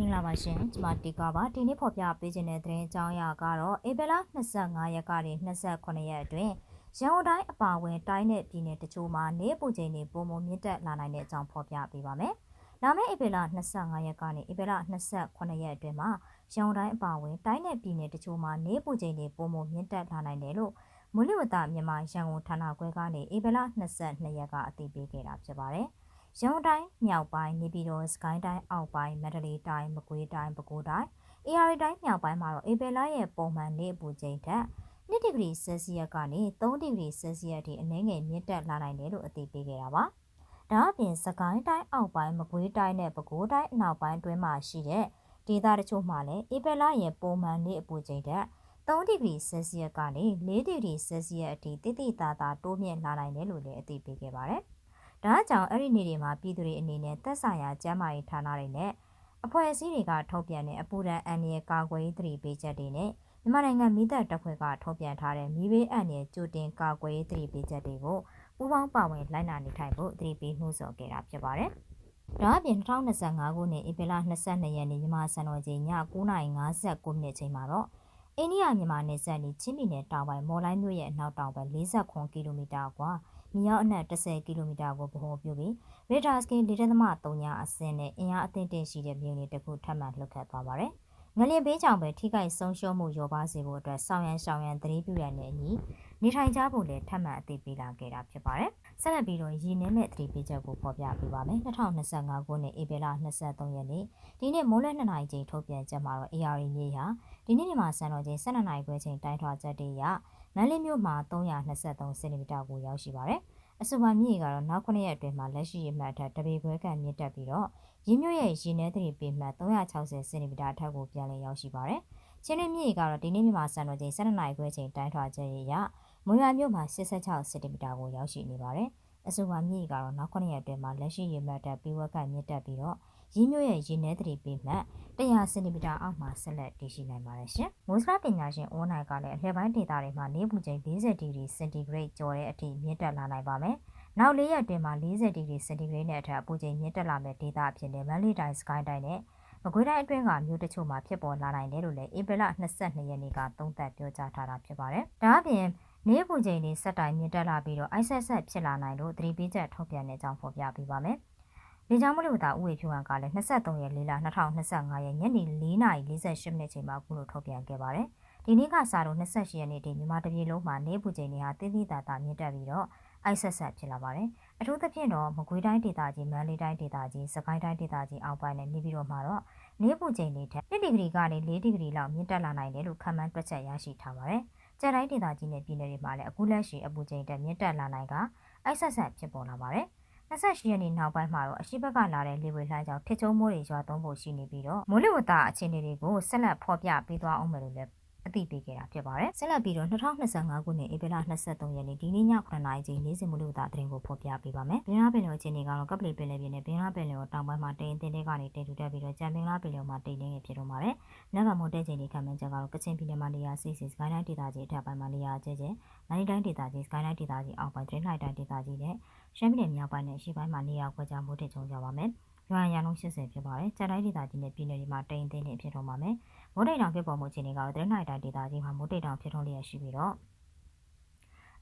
မင်္ဂလာပါရှင်ကျွန်မတီကာပါဒီနေ့ဖော်ပြပေးခြင်းတဲ့သတင်းအကြောင်းအရာကတော့ဧပြီလ25ရက်ကနေ28ရက်အတွင်းရန်ကုန်တိုင်းအပါအဝင်တိုင်းနဲ့ပြည်နယ်တချို့မှာနေပူချိန်တွေပုံမမြင့်တက်လာနိုင်တဲ့အကြောင်းဖော်ပြပေးပါမယ်။လာမယ့်ဧပြီလ25ရက်ကနေဧပြီလ28ရက်အတွင်းမှာရန်ကုန်တိုင်းအပါအဝင်တိုင်းနဲ့ပြည်နယ်တချို့မှာနေပူချိန်တွေပုံမမြင့်တက်လာနိုင်တယ်လို့မူလဝတ္တမြန်မာရန်ကုန်ဌာနခွဲကနေဧပြီလ22ရက်ကအသိပေးခဲ့တာဖြစ်ပါတယ်။ ရန်ကုန်တိုင်းမြောက်ပိုင်းနေပြည်တော်စကိုင်းတိုင်းအောက်ပိုင်းမန္တလေးတိုင်းမကွေးတိုင်းပဲခူးတိုင်း AR တိုင်းမြောက်ပိုင်းမှာတော့ဧပြီလရဲ့ပုံမှန်နေ့အပူချိန်ထက်2ဒီဂရီဆယ်စီယပ်ကနေ3ဒီဂရီဆယ်စီယပ်ထိအနည်းငယ်မြင့်တက်လာနိုင်တယ်လို့အသိပေးခဲ့တာပါ။ဒါအပြင်စကိုင်းတိုင်းအောက်ပိုင်းမကွေးတိုင်းနဲ့ပဲခူးတိုင်းအနောက်ပိုင်းတွင်းမှာရှိတဲ့ဒေသတချို့မှာလည်းဧပြီလရဲ့ပုံမှန်နေ့အပူချိန်ထက်3ဒီဂရီဆယ်စီယပ်ကနေ4ဒီဂရီဆယ်စီယပ်အထိတိတိတသာတိုးမြင့်လာနိုင်တယ်လို့လည်းအသိပေးခဲ့ပါတယ်။ ဒါကြောင့်အဲ့ဒီနေ့တွေမှာပြည်သူတွေအနေနဲ့သက်ဆိုင်ရာကျန်းမာရေးဌာနတွေနဲ့အဖွဲ့အစည်းတွေကထုတ်ပြန်တဲ့အပူဒဏ်အန္တရာယ်ကာကွယ်ရေးသတိပေးချက်တွေနဲ့မြန်မာနိုင်ငံမိသက်တပ်ဖွဲ့ကထုတ်ပြန်ထားတဲ့မိဘေးအန္တရာယ်ကြိုတင်ကာကွယ်ရေးသတိပေးချက်တွေကိုပူးပေါင်းပါဝင်လိုက်နာနေထိုင်ဖို့သတိပေးနှိုးဆော်ခဲ့တာဖြစ်ပါတယ်။ဒါအပြင်2025ခုနှစ်ဧပြီလ22ရက်နေ့မြန်မာစံတော်ချိန်ည9:59မိနစ်ချိန်မှာတော့အိန္ဒိယမြန်မာနယ်စပ်နီချင်းပြည်နယ်တောင်ပိုင်းမော်လိုင်းမြို့ရဲ့အနောက်တောင်ဘက်49ကီလိုမီတာကွာ မြေရောက်အနက်10ကီလိုမီတာကိုဗဟိုပြုပြီးရေဒါစကင်4.3ညအဆင့်နဲ့အင်အားအသင့်တင်ရှိတဲ့မြို့နယ်တစ်ခုထပ်မံလှုပ်ခတ်သွားပါတယ်။ငလျင်ပေးကြောင်ပဲထိခိုက်ဆုံးရှုံးမှုရောပါစေဖို့အတွက်ဆောင်ရန်ရှောင်ရန်သတိပြုရတဲ့အညီနေထိုင်ကြဖို့လည်းထပ်မံအသိပေးလာခဲ့တာဖြစ်ပါတယ်။ဆက်လက်ပြီးတော့ရည်နှင်းမဲ့သတိပေးချက်ကိုဖော်ပြပေးပါမယ်။2025ခုနှစ်ဧပြီလ23ရက်နေ့ဒီနေ့မိုးလဲ2နာရီချိန်ထုတ်ပြန်ချက်မှာတော့ AR မြေဟာဒီနေ့မြန်မာစံတော်ချိန်12နာရီခွဲချိန်တိုင်းထွာချက်တွေရ မန္တလေးမြို့မှာ323စင်တီမီတာကိုရောက်ရှိပါတယ်။အဆိုပါမြေကတော့နောက်9ရက်အတွင်းမှာလက်ရှိရေမှတ်ထက်တပေခွဲကန်မြင့်တက်ပြီးတော့ရင်းမြို့ရဲ့ရေနည်းသတိပေမှတ်360စင်တီမီတာထက်ကိုပြန်လည်ရောက်ရှိပါတယ်။ချင်းရင်းမြေကတော့ဒီနေ့မြန်မာစံတော်ချိန်12နာရီခွဲချိန်တိုင်းထွာချက်ရမွေရမြို့မှာ86စင်တီမီတာကိုရောက်ရှိနေပါတယ်။အဆိုပါမြေကတော့နောက်9ရက်အတွင်းမှာလက်ရှိရေမှတ်ထက်ပေဝက်ကမြင့်တက်ပြီးတော့ ရင်းမြို့ရဲ့ရေနည်းသတိပေမှတ်100စင်တီမီတာအောက်မှာဆက်လက်တည်ရှိနိုင်ပါတယ်ရှင်။မိုးစလာပညာရှင်အိုးနိုင်ကလည်းအလှည့်ပိုင်းဒေသတွေမှာနေပူချိန်40ဒီဂရီစင်တီဂရိတ်ကျော်တဲ့အထိမြင့်တက်လာနိုင်ပါမယ်။နောက်၄ရက်အတွင်းမှာ40ဒီဂရီစင်တီဂရိတ်နဲ့အထက်အပူချိန်မြင့်တက်လာမယ့်ဒေသအဖြစ်နဲ့မန္တလေးတိုင်းစကိုင်းတိုင်းနဲ့မကွေးတိုင်းအတွင်းကမြို့တချို့မှာဖြစ်ပေါ်လာနိုင်တယ်လို့လည်းဧပြီလ22ရက်နေ့ကသုံးသပ်ပြောကြားထားတာဖြစ်ပါတယ်။ဒါအပြင်နေပူချိန်တွေစက်တိုင်မြင့်တက်လာပြီးတော့အိုက်ဆက်ဆက်ဖြစ်လာနိုင်လို့သတိပေးချက်ထုတ်ပြန်တဲ့အကြောင်းဖော်ပြပေးပါမယ်။ လေကြောင်းမလို့တာဥဝေဖြူဟန်ကလည်း23ရက်4လ2025ရက်ညနေ4:48မိနစ်ချိန်မှာအခုလိုထုတ်ပြန်ခဲ့ပါတယ်။ဒီနေ့ကစတော့28ရက်နေ့တည်းမြန်မာတပြည်လုံးမှာနေပူချိန်တွေဟာတင်းတင်းတာတာမြင့်တက်ပြီးတော့အိုက်ဆက်ဆက်ဖြစ်လာပါတယ်။အထူးသဖြင့်တော့မကွေးတိုင်းဒေသကြီးမန္တလေးတိုင်းဒေသကြီးစကိုင်းတိုင်းဒေသကြီးအောက်ပိုင်းနဲ့နေပြည်တော်မှာတော့နေပူချိန်တွေထက်1ဒီဂရီကနေ4ဒီဂရီလောက်မြင့်တက်လာနိုင်တယ်လို့ခန့်မှန်းတွက်ချက်ရရှိထားပါတယ်။ကျန်တိုင်းဒေသကြီးနဲ့ပြည်နယ်တွေမှာလည်းအခုလက်ရှိအပူချိန်တက်မြင့်တက်လာနိုင်ကအိုက်ဆက်ဆက်ဖြစ်ပေါ်လာပါတယ်။ 28ရက်နေ့နောက်ပိုင်းမှာတော့အရှိဘက်ကလာတဲ့လေဝေလှမ်းကြောင့်ထစ်ချုံမိုးတွေရွာသွန်းဖို့ရှိနေပြီးတော့မိုးလေဝသအခြေအနေတွေကိုဆက်လက်ဖော်ပြပေးသွားအောင်မယ်လို့လည်းအသိပေးခဲ့တာဖြစ်ပါတယ်။ဆက်လက်ပြီးတော့2025ခုနှစ်ဧပြီလ23ရက်နေ့ဒီနေ့ည9:00နာရီချိန်နေ့စဉ်မိုးလေဝသသတင်းကိုဖော်ပြပေးပါမယ်။ဘင်္ဂလားပင်လယ်အခြေအနေကတော့ကပလီပင်လယ်ပြင်နဲ့ဘင်္ဂလားပင်လယ်တောင်ပိုင်းမှာတိမ်တင်းတဲကနေတိမ်ထူတက်ပြီးတော့ကြံဘင်္ဂလားပင်လယ်မှာတိမ်တင်းနေဖြစ်တော့ပါတယ်။နက်ဗမိုးတဲချိန်ဒီခံမှန်းချက်ကတော့ကချင်ပြည်နယ်မှာနေရာစီစီစကိုင်းတိုင်းဒေသကြီးအထက်ပိုင်းမှာနေရာကျကျနိုင်တိုင်းဒေသကြီးစကိုင်းတိုင်းဒေသကြီးအောက်ပိုင်းဒရင်းလိုက်တိုင်းဒေသကြီးနဲ့ ရှမ်းပြည်နယ်မြောက်ပိုင်းနဲ့အရှေ့ပိုင်းမှာနေရာခွဲခြားမိုးတက်ကြုံကြပါမယ်။ရွာရန်လုံး80ဖြစ်ပါတယ်။ကျန်တိုင်းဒေသကြီးနဲ့ပြည်နယ်တွေမှာတိမ်တင်းနေဖြစ်တော့ပါမယ်။မိုးတိတ်တောင်ဖြစ်ပေါ်မှုအခြေအနေကတော့ဒရင်းလိုက်တိုင်းဒေသကြီးမှာမိုးတိတ်တောင်ဖြစ်ထွန်းလျက်ရှိပြီးတော့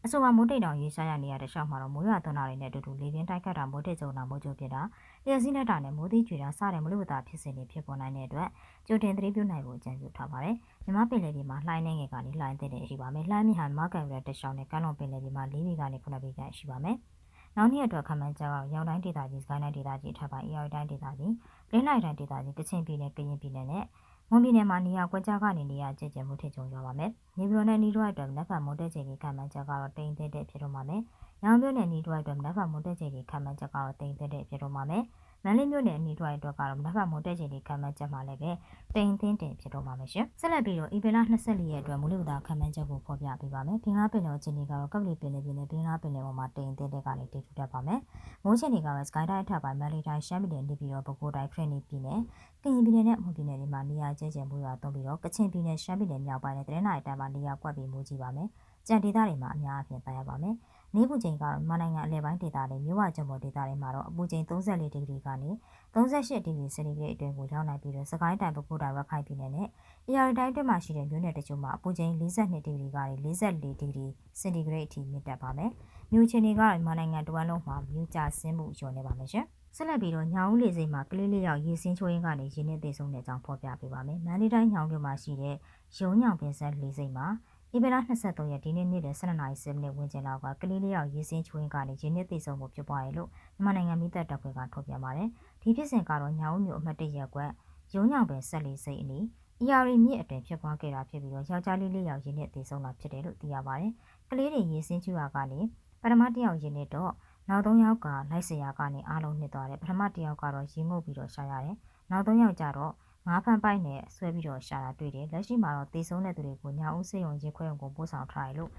အဆိုပါမိုးတိတ်တောင်ရေးရှားရနေရတဲ့ရှောက်မှာတော့မိုးရွာသွန်းတာတွေနဲ့အတူတူလေပြင်းတိုက်ခတ်တာမိုးတိတ်ကြုံတာမိုးကြိုဖြစ်တာလျှက်စီးနေတာနဲ့မိုးသီးကြွေတာစတဲ့မလို့ဝတာဖြစ်စဉ်တွေဖြစ်ပေါ်နိုင်တဲ့အတွက်ကြိုတင်သတိပြုနိုင်ဖို့အကြံပြုထားပါတယ်။မြမပင်လယ်ပြင်မှာလှိုင်းနေငယ်ကနေလှိုင်းတဲ့ရှိပါမယ်။လှိုင်းမြဟာမကန်ရတဲ့ရှောင်းနဲ့ကမ်းလွန်ပင်လယ်ပြင်မှာ၄မီကနေ9မီကန်ရှိပါမယ်။ နောက်နေ့အတွက်ခမန်းကြောက်ရောင်တိုင်းဒေသကြီးစကိုင်းတိုင်းဒေသကြီးအထက်ပိုင်းအေရီတိုင်းဒေသကြီးလင်းလိုက်တိုင်းဒေသကြီးကချင်ပြည်နယ်ကရင်ပြည်နယ်နဲ့မွန်ပြည်နယ်မှာနေရာကွက်ကြားကနေနေရာကျကျမှုထစ်ချုံရပါမယ်။နေပြည်တော်နဲ့နီးတော့အတွက်လက်ဖက်မွန်တက်ချိန်ကြီးခံမှန်းချက်ကတော့တိမ်တဲ့တဲ့ဖြစ်တော့မှာမယ်။ရောင်ပြိုးနဲ့နီးတော့အတွက်လက်ဖက်မွန်တက်ချိန်ကြီးခံမှန်းချက်ကတော့တိမ်တဲ့တဲ့ဖြစ်တော့မှာမယ်။ မန္တလေးမြို့နယ်အနီးတွိုင်းအတွက်ကတော့မနက်ဖြန်မိုးတက်ချိန်ဒီခံမှန်းချက်မှာလည်းပဲတိမ်သင်းတင်ဖြစ်တော့မှာပဲရှင်ဆက်လက်ပြီးတော့ဧပြီလ24ရက်အတွက်မိုးလေဝသခံမှန်းချက်ကိုဖော်ပြပေးပါမယ်ဘင်္ဂလားပင်လယ်ချင်းတွေကတော့ကပလီပင်လယ်ပြင်နဲ့ဘင်္ဂလားပင်လယ်ပေါ်မှာတိမ်သင်းတဲ့ကနေတည်ထူတတ်ပါမယ်မိုးချင်းတွေကတော့စကိုင်းတိုင်းအထက်ပိုင်းမန္တလေးတိုင်းရှမ်းပြည်နယ်နေပြည်တော်ပဲခူးတိုင်းခရစ်နီပြည်နယ်ကရင်ပြည်နယ်နဲ့မွန်ပြည်နယ်တွေမှာနေရာကျဲကျဲမိုးရွာသွန်းပြီးတော့ကချင်ပြည်နယ်ရှမ်းပြည်နယ်မြောက်ပိုင်းနဲ့တရင်းနိုင်တိုင်းမှာနေရာကွက်ပြီးမိုးကြီးပါမယ်ကြံဒေသတွေမှာအများအပြားတိုက်ရပါမယ်။ နေပူချိန်ကတော့မြန်မာနိုင်ငံအလဲပိုင်းဒေသတွေမြို့ဝကျုံပေါ်ဒေသတွေမှာတော့အပူချိန်34ဒီဂရီကနေ38ဒီဂရီစင်တီဂရိတ်အတွင်းကိုရောက်နိုင်ပြီးတော့စကိုင်းတိုင်းပဲခူးတိုင်းရခိုင်ပြည်နယ်နဲ့အရာတိုင်းအတွင်းမှာရှိတဲ့မြို့နယ်တချို့မှာအပူချိန်42ဒီဂရီကနေ44ဒီဂရီစင်တီဂရိတ်အထိမြင့်တက်ပါမယ်။မြို့ချင်းတွေကတော့မြန်မာနိုင်ငံတဝန်းလုံးမှာမြို့ကျဆင်းမှုလျော့နေပါမယ်ရှင်။ဆက်လက်ပြီးတော့ညောင်ဦးလေစိတ်မှာကလေးလေးယောက်ရေစင်းချိုးရင်းကနေရင်းနဲ့တည်ဆုံတဲ့အကြောင်းဖော်ပြပေးပါမယ်။မန္တလေးတိုင်းညောင်မြို့မှာရှိတဲ့ရုံညောင်ပင်ဆက်လေစိတ်မှာ ဧပြီလ23ရက်ဒီနေ့နေ့လယ်12နာရီ10မိနစ်ဝန်းကျင်လောက်ကကလေးလေးယောက်ရေစင်းချိုးရင်းကနေရင်းနဲ့တည်ဆုံမှုဖြစ်ပွားရလို့မြန်မာနိုင်ငံမိသက်တပ်ဖွဲ့ကထုတ်ပြန်ပါတယ်။ဒီဖြစ်စဉ်ကတော့ညောင်ဦးမြို့အမှတ်၁ရပ်ကွက်ရုံညောင်ပင်ဆက်လေစိတ်အနီးအရာရီမြစ်အတွင်ဖြစ်ပွားခဲ့တာဖြစ်ပြီးတော့ယောက်ျားလေးလေးယောက်ရင်းနဲ့တည်ဆုံတာဖြစ်တယ်လို့သိရပါတယ်။ကလေးတွေရေစင်းချိုးရကနေပထမတစ်ယောက်ရင်းနဲ့တော့နောက်သုံးယောက်ကလိုက်စရာကနေအားလုံးနှစ်သွားတယ်ပထမတစ်ယောက်ကတော့ရေငုပ်ပြီးတော့ရှာရတယ်နောက်သုံးယောက်ကျတော့ ငါးဖန်ပိုက်နဲ့ဆွဲပြီးတော့ရှာတာတွေ့တယ်လက်ရှိမှာတော့တေဆုံးတဲ့သူတွေကိုညာဦးစေယုံရင်ခွဲုံကိုပို့ဆောင်ထားတယ်လို့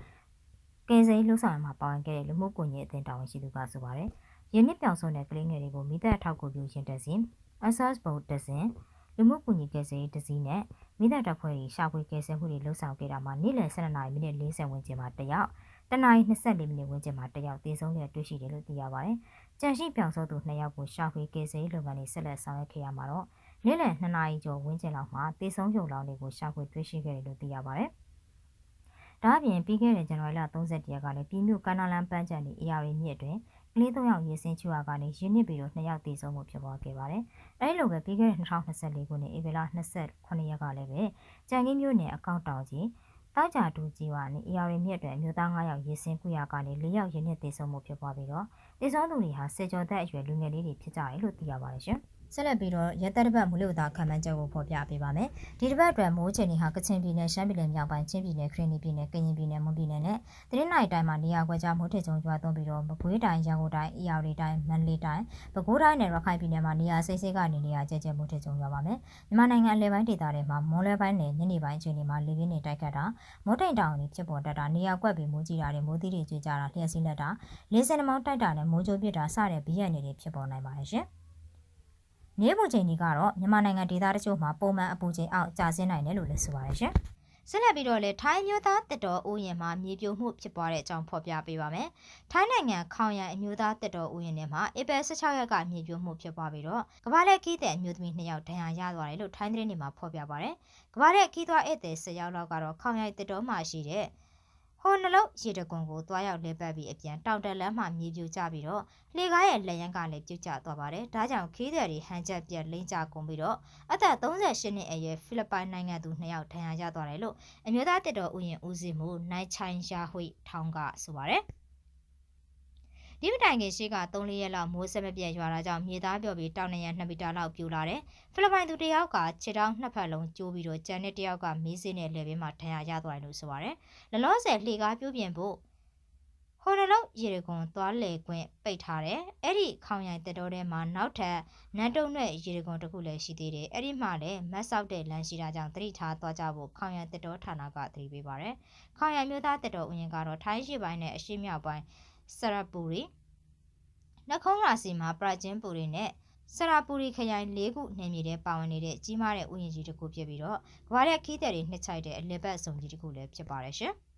ကယ်ဆယ်ရေးလှုပ်ဆောင်ရမှာပါဝင်ခဲ့တဲ့လူမှုကွန်ရက်အသင်းတာဝန်ရှိသူကဆိုပါတယ်ရင်းနှစ်ပြောင်ဆုံးတဲ့ကလေးငယ်တွေကိုမိသက်အထောက်ကူပြုရှင်တက်စဉ် access board တက်စဉ်လူမှုကွန်ရက်ကယ်ဆယ်ရေးတစည်းနဲ့မိသက်တပ်ဖွဲ့တွေရှာဖွေကယ်ဆယ်မှုတွေလှုပ်ဆောင်ခဲ့တာမှာနေ့လယ်12နာရီမိနစ်40ဝန်းကျင်မှာတယောက်တနင်္လာရီ24မိနစ်ဝန်းကျင်မှာတယောက်သေဆုံးတဲ့တွေ့ရှိတယ်လို့သိရပါတယ်။ကြန့်ရှိပြောင်စောသူ2ယောက်ကိုရှာဖွေကယ်ဆယ်ရေးလုပ်ငန်းတွေဆက်လက်ဆောင်ရွက်ခဲ့ရမှာတော့ နေ့လယ်2နာရီကျော်ဝန်းကျင်လောက်မှာသေဆုံးကြုံလောင်းတွေကိုရှာဖွေတွေ့ရှိခဲ့တယ်လို့သိရပါတယ်။ဒါအပြင်ပြီးခဲ့တဲ့ဇန်နဝါရီလ31ရက်ကလည်းပြည်မြို့ကန္နာလန်ပန်းချန်ဒီအရာရီမြစ်အတွင်းကလေး၃ယောက်ရေစင်းချူရာကနေရင်းနစ်ပြီးတော့2ယောက်သေဆုံးမှုဖြစ်ပေါ်ခဲ့ပါတယ်။အဲဒီလိုပဲပြီးခဲ့တဲ့2024ခုနှစ်ဧပြီလ29ရက်ကလည်းပဲကြံကြီးမြို့နယ်အကောင့်တောင်ကြီးတောက်ကြတူကြီးဝါနဲ့ AR မြစ်အတွင်အမျိုးသား9ယောက်ရေစင်းကုရကနေ4ယောက်ရင်းနဲ့တည်ဆုံမှုဖြစ်ပွားပြီးတော့တည်ဆုံသူတွေဟာစေကျော်သက်အရွယ်လူငယ်လေးတွေဖြစ်ကြတယ်လို့သိရပါတယ်ရှင်။ ဆက်လက်ပြီးတော့ရက်သက်တစ်ပတ်မူလို့သာခံမှန်းချက်ကိုဖော်ပြပေးပါမယ်။ဒီတစ်ပတ်အတွက်မိုးချိန်တွေဟာကချင်ပြည်နယ်၊ရှမ်းပြည်နယ်မြောက်ပိုင်း၊ချင်းပြည်နယ်၊ခရင်နီပြည်နယ်၊ကရင်ပြည်နယ်၊မွန်ပြည်နယ်နဲ့တရင်းနိုင်တိုင်းမှာနေရာကွက်ကြားမိုးထစ်ချုံကျွာသွန်းပြီးတော့မကွေးတိုင်း၊ရန်ကုန်တိုင်း၊အေရဝတီတိုင်း၊မန္တလေးတိုင်း၊ပဲခူးတိုင်းနဲ့ရခိုင်ပြည်နယ်မှာနေရာစိတ်စိတ်ကနေနေရာကျကျမိုးထစ်ချုံကျွာပါမယ်။မြန်မာနိုင်ငံအလဲပိုင်းဒေသတွေမှာမွန်လဲပိုင်းနဲ့ညနေပိုင်းအချိန်တွေမှာလေပြင်းတွေတိုက်ခတ်တာမိုးတိမ်တောင်တွေဖြစ်ပေါ်တတ်တာနေရာကွက်ပြီးမိုးကြီးတာတွေမိုးသီးတွေကျွေးကြတာလျှက်စီးလက်တာလေးစင်မောင်းတိုက်တာနဲ့မိုးကြိုးပစ်တာစတဲ့ဘီးရနေတွေဖြစ်ပေါ်နိုင်ပါတယ်ရှင်။ နေပူချိန်ကြီးကတော့မြန်မာနိုင်ငံဒေသတချို့မှာပုံမှန်အပူချိန်အောက်ကျဆင်းနိုင်တယ်လို့လည်းဆိုပါတယ်ရှင်။ဆက်လက်ပြီးတော့လေထိုင်းမျိုးသားတက်တော်ဥယျာဉ်မှာမြေပြိုမှုဖြစ်ပွားတဲ့အကြောင်းဖော်ပြပေးပါမယ်။ထိုင်းနိုင်ငံခေါင်ရန်အမျိုးသားတက်တော်ဥယျာဉ်ထဲမှာဧပြီ16ရက်ကမြေပြိုမှုဖြစ်ပွားပြီးတော့ကမ္ဘာလက်ခီးတဲ့အမျိုးသမီး2ယောက်ဒဏ်ရာရသွားတယ်လို့ထိုင်းသတင်းတွေမှာဖော်ပြပါတယ်။ကမ္ဘာလက်ခီးသွားဧည့်သည်10ယောက်လောက်ကတော့ခေါင်ရန်တက်တော်မှာရှိတဲ့ ဟိုနှလုံးရေတကွန်ကိုသွားရောက်လဲပတ်ပြီးအပြန်တောင်တက်လမ်းမှမြေပြိုကျပြီးတော့လှေကားရဲ့လက်ရန်ကလည်းပြုတ်ကျသွားပါတယ်။ဒါကြောင့်ခီးသည်တွေဟန်ချက်ပြက်လိမ့်ကျကုန်ပြီးတော့အသက်38နှစ်အရွယ်ဖိလစ်ပိုင်နိုင်ငံသူ2ယောက်ဒဏ်ရာရသွားတယ်လို့အမျိုးသားတစ်တော်ဥယျာဉ်ဦးစီးမှုနိုင်ချိုင်ရှာဟွေထောင်းကဆိုပါတယ်။ ဒီမတိုင်ခင်ရှိက3-4ရက်လောက်မိုးဆက်မပြတ်ရွာတာကြောင့်မြေသားပြော့ပြီးတောင်နရံ2မီတာလောက်ပြိုလာတယ်။ဖိလစ်ပိုင်သူတယောက်ကခြေထောက်နှစ်ဖက်လုံးကျိုးပြီးတော့ကျန်တဲ့တယောက်ကမီးစင်းနဲ့လေပင်မှာထန်ရရသွားတယ်လို့ဆိုပါတယ်။လလောဆယ်လှေကားပြုတ်ပြင်ဖို့ဟိုတယ်လုံးရေကွန်သွားလေခွင့်ပိတ်ထားတယ်။အဲ့ဒီခေါင်ရိုင်တက်တော်ထဲမှာနောက်ထပ်နန်းတုံနဲ့ရေကွန်တစ်ခုလည်းရှိသေးတယ်။အဲ့ဒီမှလည်းမတ်ဆောက်တဲ့လမ်းရှိတာကြောင့်တတိထားသွားကြဖို့ခေါင်ရိုင်တက်တော်ဌာနကသတိပေးပါတယ်။ခေါင်ရိုင်မျိုးသားတက်တော်ဥယျာဉ်ကတော့ထိုင်းရှိပိုင်းနဲ့အရှိမြောက်ပိုင်း စရပူရီနှခုံးရာစီမှာပရကျင်းပူတွေနဲ့ဆရာပူရီခရိုင်၄ခုနယ်မြေထဲပါဝင်နေတဲ့ကြီးမားတဲ့ဥယျာဉ်ကြီးတစ်ခုဖြစ်ပြီးတော့ကမ္ဘာရဲ့ခီးတဲ့တွေနှစ်ချိုက်တဲ့အလယ်ဘက်စုံကြီးတစ်ခုလည်းဖြစ်ပါတယ်ရှင်။